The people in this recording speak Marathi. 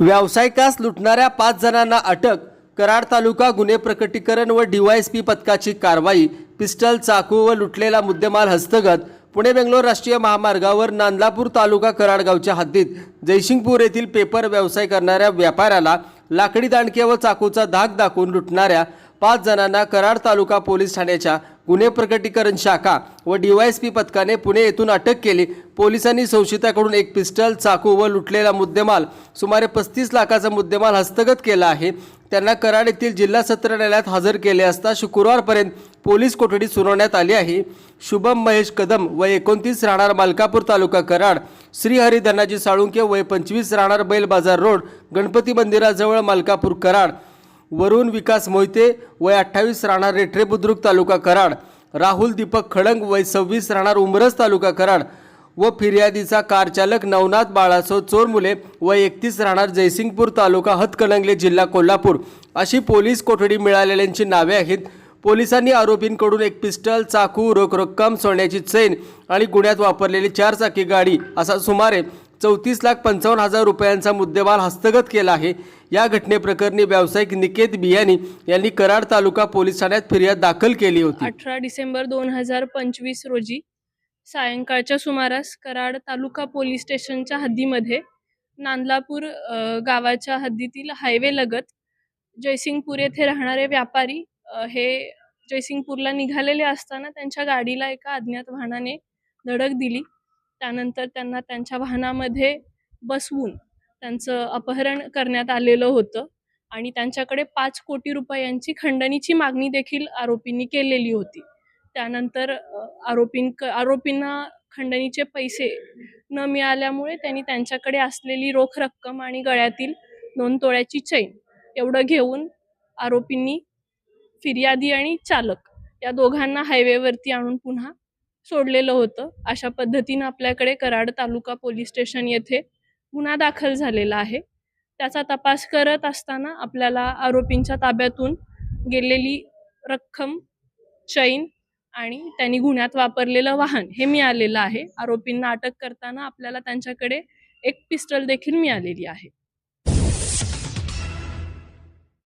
व्यावसायिकास लुटणाऱ्या पाच जणांना अटक कराड तालुका गुन्हे प्रकटीकरण व डीवायएसपी पथकाची कारवाई पिस्टल चाकू व लुटलेला मुद्देमाल हस्तगत पुणे बेंगलोर राष्ट्रीय महामार्गावर नांदलापूर तालुका कराडगावच्या हद्दीत जयसिंगपूर येथील पेपर व्यवसाय करणाऱ्या व्यापाऱ्याला लाकडी दांडके व चाकूचा धाक दाखवून लुटणाऱ्या पाच जणांना कराड तालुका पोलीस ठाण्याच्या गुन्हे प्रकटीकरण शाखा व डीवायएसपी पथकाने पुणे येथून अटक केली. पोलिसांनी संशयिताकडून एक पिस्टल चाकू व लुटलेला मुद्देमाल सुमारे पस्तीस लाखाचा मुद्देमाल हस्तगत केला आहे. त्यांना कराड येथील जिल्हा सत्र न्यायालयात हजर केले असता शुक्रवारपर्यंत पोलीस कोठडी सुनावण्यात आली आहे. शुभम महेश कदम व एकोणतीस राहणार मालकापूर तालुका कराड श्रीहरी धनाजी साळुंके वय पंचवीस राहणार बैल बाजार रोड गणपती मंदिराजवळ मालकापूर कराड वरुण विकास मोहिते वय अठ्ठावीस राहणार रेठरे बुद्रुक तालुका कराड. राहुल दीपक खडंग वय सव्वीस राहणार उमरस तालुका कराड. व फिर्यादीचा कारचालक नवनाथ बाळासो चोरमुले व एकतीस राहणार जयसिंगपूर तालुका हतकणंगले जिल्हा कोल्हापूर. अशी पोलीस कोठडी मिळालेल्यांची नावे आहेत. पोलिसांनी आरोपींकडून एक पिस्टल चाकू रोख रक्कम सोन्याची चैन आणि गुन्ह्यात वापरलेली चारचाकी गाडी असा सुमारे चौतीस लाख पंचावन्न हजार रुपयांचा मुद्देमाल हस्तगत केला आहे. या घटनेप्रकरणी व्यावसायिक निकेत बियानी यांनी कराड तालुका पोलीस ठाण्यात फिर्याद दाखल केली होती. अठरा डिसेंबर दोन हजार पंचवीस रोजी सायंकाळच्या सुमारास कराड तालुका पोलीस स्टेशनच्या हद्दीमध्ये नांदलापूर गावाच्या हद्दीतील हायवे लगत जयसिंगपूर येथे राहणारे व्यापारी हे जयसिंगपूरला निघालेले असताना त्यांच्या गाडीला एका अज्ञात वाहनाने धडक दिली. त्यानंतर त्यांना त्यांच्या वाहनामध्ये बसवून त्यांचं अपहरण करण्यात आलेलं होतं. आणि त्यांच्याकडे पाच कोटी रुपयांची खंडणीची मागणी देखील आरोपींनी केलेली होती. त्यानंतर आरोपीं आरोपींना खंडणीचे पैसे न मिळाल्यामुळे त्यांनी त्यांच्याकडे असलेली रोख रक्कम आणि गळ्यातील दोन तोळ्याची चैन एवढं घेऊन आरोपींनी फिर्यादी आणि चालक या दोघांना हायवेवरती आणून पुन्हा सोडलेलं होतं. अशा पद्धतीनं आपल्याकडे कराड तालुका पोलीस स्टेशन येथे गुन्हा दाखल झालेला आहे. त्याचा तपास करत असताना आपल्याला आरोपींच्या ताब्यातून गेलेली रक्कम चैन आणि त्यांनी गुन्ह्यात वापरलेलं वाहन हे मिळालेलं आहे. आरोपींना अटक करताना आपल्याला त्यांच्याकडे एक पिस्टल देखील मिळालेली आहे.